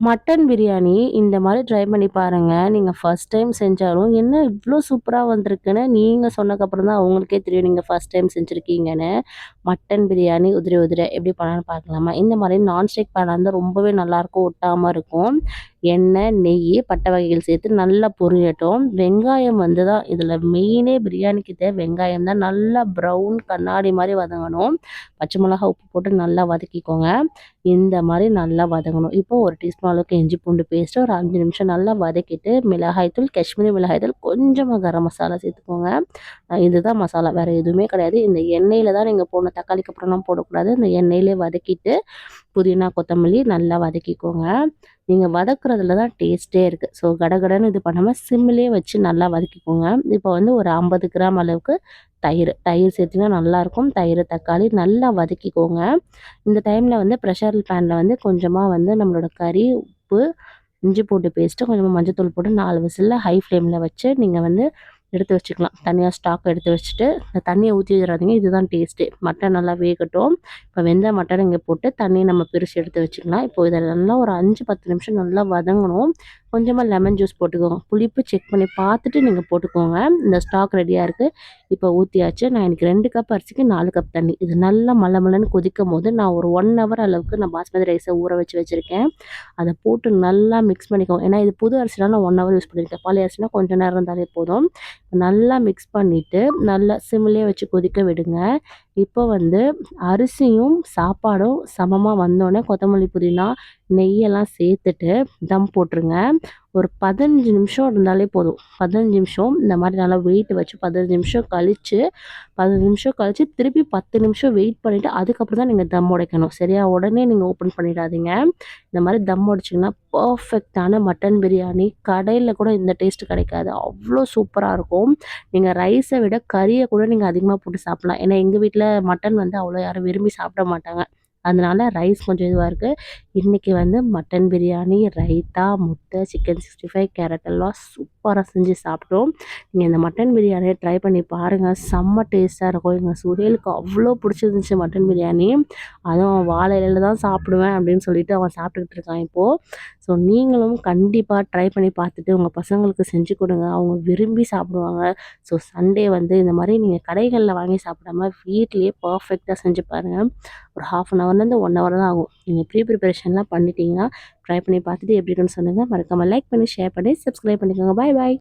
Mutton biryani இந்த மாதிரி try பண்ணி பாருங்கள் நீங்கள் ஃபஸ்ட் டைம் செஞ்சாலும் என்ன இவ்வளோ சூப்பராக வந்திருக்குன்னு நீங்கள் சொன்னதுக்கப்புறம் தான் அவங்களுக்கே தெரியும் நீங்கள் ஃபஸ்ட் டைம் செஞ்சுருக்கீங்கன்னு. மட்டன் பிரியாணி உதிரி உதிரி எப்படி பண்ணலான்னு பார்க்கலாமா இந்த மாதிரி நான்ஸ்டிக் பேனாக இருந்தால் ரொம்பவே நல்லாயிருக்கும் ஒட்டாமல் இருக்கும். எண்ணெய் நெய் பட்டை வகைகள் சேர்த்து நல்லா பொரியட்டும். வெங்காயம் வந்து தான் இதில் மெயினே பிரியாணிக்கு தேவை. வெங்காயம் தான் நல்லா ப்ரௌன் கண்ணாடி மாதிரி வதங்கணும். பச்சை மிளகா உப்பு போட்டு நல்லா வதக்கிக்கோங்க. இந்த மாதிரி நல்லா வதங்கணும். இப்போ ஒரு டீஸ்பூன் அளவுக்கு இஞ்சி பூண்டு பேஸ்ட்டு ஒரு அஞ்சு நிமிஷம் நல்லா வதக்கிட்டு மிளகாய்த்தூள் காஷ்மீரி மிளகாய்த்தூள் கொஞ்சமாக கரம் மசாலா சேர்த்துக்கோங்க. இதுதான் மசாலா. வேறு எதுவுமே கிடையாது. இந்த எண்ணெயில் தான் நீங்கள் போடணும். தக்காளிக்கு அப்புறம்லாம் போடக்கூடாது. இந்த எண்ணெயிலே வதக்கிட்டு புதினா கொத்தமல்லி நல்லா வதக்கிக்கோங்க. நீங்கள் வதக்குறதுல தான் டேஸ்ட்டே இருக்குது ஸோ கடகடன்னு இது பண்ணாமல் சிம்மிலே வச்சு நல்லா வதக்கிக்கோங்க. இப்போ வந்து ஒரு ஐம்பது கிராம் அளவுக்கு தயிர். தயிர் சேர்த்திங்கன்னா நல்லாயிருக்கும் தயிர் தக்காளி நல்லா வதக்கிக்கோங்க. இந்த டைமில் வந்து ப்ரெஷர் பேனில் வந்து கொஞ்சமாக வந்து நம்மளோட கறி உப்பு இஞ்சி போட்டு பேஸ்ட்டு கொஞ்சமாக மஞ்சள் போட்டு நாலு விசிலில் ஹை ஃப்ளேமில் வச்சு நீங்கள் வந்து எடுத்து வச்சுக்கலாம். தனியாக ஸ்டாக் எடுத்து வச்சுட்டு இந்த தண்ணியை ஊற்றி வச்சிடாதீங்க. இதுதான் டேஸ்ட்டு மட்டன் நல்லா வேகட்டும். இப்போ வெந்த மட்டன் இங்கே போட்டு தண்ணியை நம்ம பிரித்து எடுத்து வச்சுக்கலாம். இப்போ இதில் நல்லா ஒரு அஞ்சு பத்து நிமிஷம் நல்லா வதங்கணும். கொஞ்சமாக லெமன் ஜூஸ் போட்டுக்கோங்க. புளிப்பு செக் பண்ணி பார்த்துட்டு நீங்கள் போட்டுக்கோங்க. இந்த ஸ்டாக் ரெடியாக இருக்குது இப்போ ஊற்றியாச்சு நான் எனக்கு ரெண்டு கப் அரிசிக்கு நாலு கப் தண்ணி. இது நல்லா மலை மலைன்னு கொதிக்கும் போது நான் ஒரு ஒன் ஹவர் அளவுக்கு நான் பாஸ்மதி ரைஸை ஊற வச்சு வச்சுருக்கேன். அதை போட்டு நல்லா மிக்ஸ் பண்ணிக்கோங்க. ஏன்னா இது புது அரிசினா நான் ஒன் ஹவர் யூஸ் பண்ணியிருக்கேன் பழைய அரிசினா கொஞ்சம் நேரம் இருந்தாலே போதும். நல்லா மிக்ஸ் பண்ணிவிட்டு நல்லா சிம்லேயே வச்சு கொதிக்க விடுங்க. இப்போ வந்து அரிசியும் சாப்பாடும் சமமாக வந்தோடனே கொத்தமல்லி புதினா நெய்யெல்லாம் சேர்த்துட்டு தம் போட்டுருங்க. ஒரு பதினஞ்சு நிமிஷம் இருந்தாலே போதும். பதினஞ்சு நிமிஷம் இந்த மாதிரி நல்லா வெயிட் வச்சு பதினஞ்சு நிமிஷம் கழித்து பதினஞ்சு நிமிஷம் கழித்து திருப்பி பத்து நிமிஷம் வெயிட் பண்ணிவிட்டு அதுக்கப்புறம் தான் நீங்கள் தம் உடைக்கணும். சரியா? உடனே நீங்கள் ஓப்பன் பண்ணிடாதீங்க. இந்த மாதிரி தம் உடைச்சிங்கன்னா பர்ஃபெக்டான மட்டன் பிரியாணி கடையில் கூட இந்த டேஸ்ட்டு கிடைக்காது. அவ்வளோ சூப்பராக இருக்கும். நீங்கள் ரைஸை விட கறியை கூட நீங்கள் அதிகமாக போட்டு சாப்பிட்லாம். ஏன்னா எங்கள் வீட்டில் மட்டன் வந்து அவ்வளோ யாரும் விரும்பி சாப்பிட மாட்டாங்க. அதனால் ரைஸ் கொஞ்சம் இதுவாக இருக்குது இன்றைக்கி வந்து மட்டன் பிரியாணி ரைத்தா முட்டை சிக்கன் சிக்ஸ்டி ஃபைவ் கேரட் எல்லாம் சூப்பராக செஞ்சு சாப்பிட்டோம். நீங்கள் இந்த மட்டன் பிரியாணியை ட்ரை பண்ணி பாருங்கள் செம்ம டேஸ்ட்டாக இருக்கும். எங்கள் சுஹேலுக்கு அவ்வளோ பிடிச்சிருந்துச்சு மட்டன் பிரியாணி. அதுவும் வாழை இலையில் தான் சாப்பிடுவேன் அப்படின்னு சொல்லிட்டு அவன் சாப்பிட்டுக்கிட்டு இருக்கான் இப்போது ஸோ நீங்களும் கண்டிப்பாக ட்ரை பண்ணி பார்த்துட்டு உங்கள் பசங்களுக்கு செஞ்சு கொடுங்க. அவங்க விரும்பி சாப்பிடுவாங்க. ஸோ சண்டே வந்து இந்த மாதிரி நீங்கள் கடைகளில் வாங்கி சாப்பிடாம வீட்லேயே பர்ஃபெக்டாக செஞ்சு பாருங்கள் ஒரு ஹாஃப் அன் ஹவர்லேருந்து ஒன் ஹவர் தான் ஆகும். நீங்கள் ப்ரீ ப்ரிப்பரேஷன்லாம் பண்ணிட்டீங்கன்னா ட்ரை பண்ணி பார்த்துட்டு எப்படி இருக்குன்னு சொல்லுங்கள் மறக்காமல் லைக் பண்ணி ஷேர் பண்ணி சப்ஸ்கிரைப் பண்ணிக்கோங்க. பாய் பாய்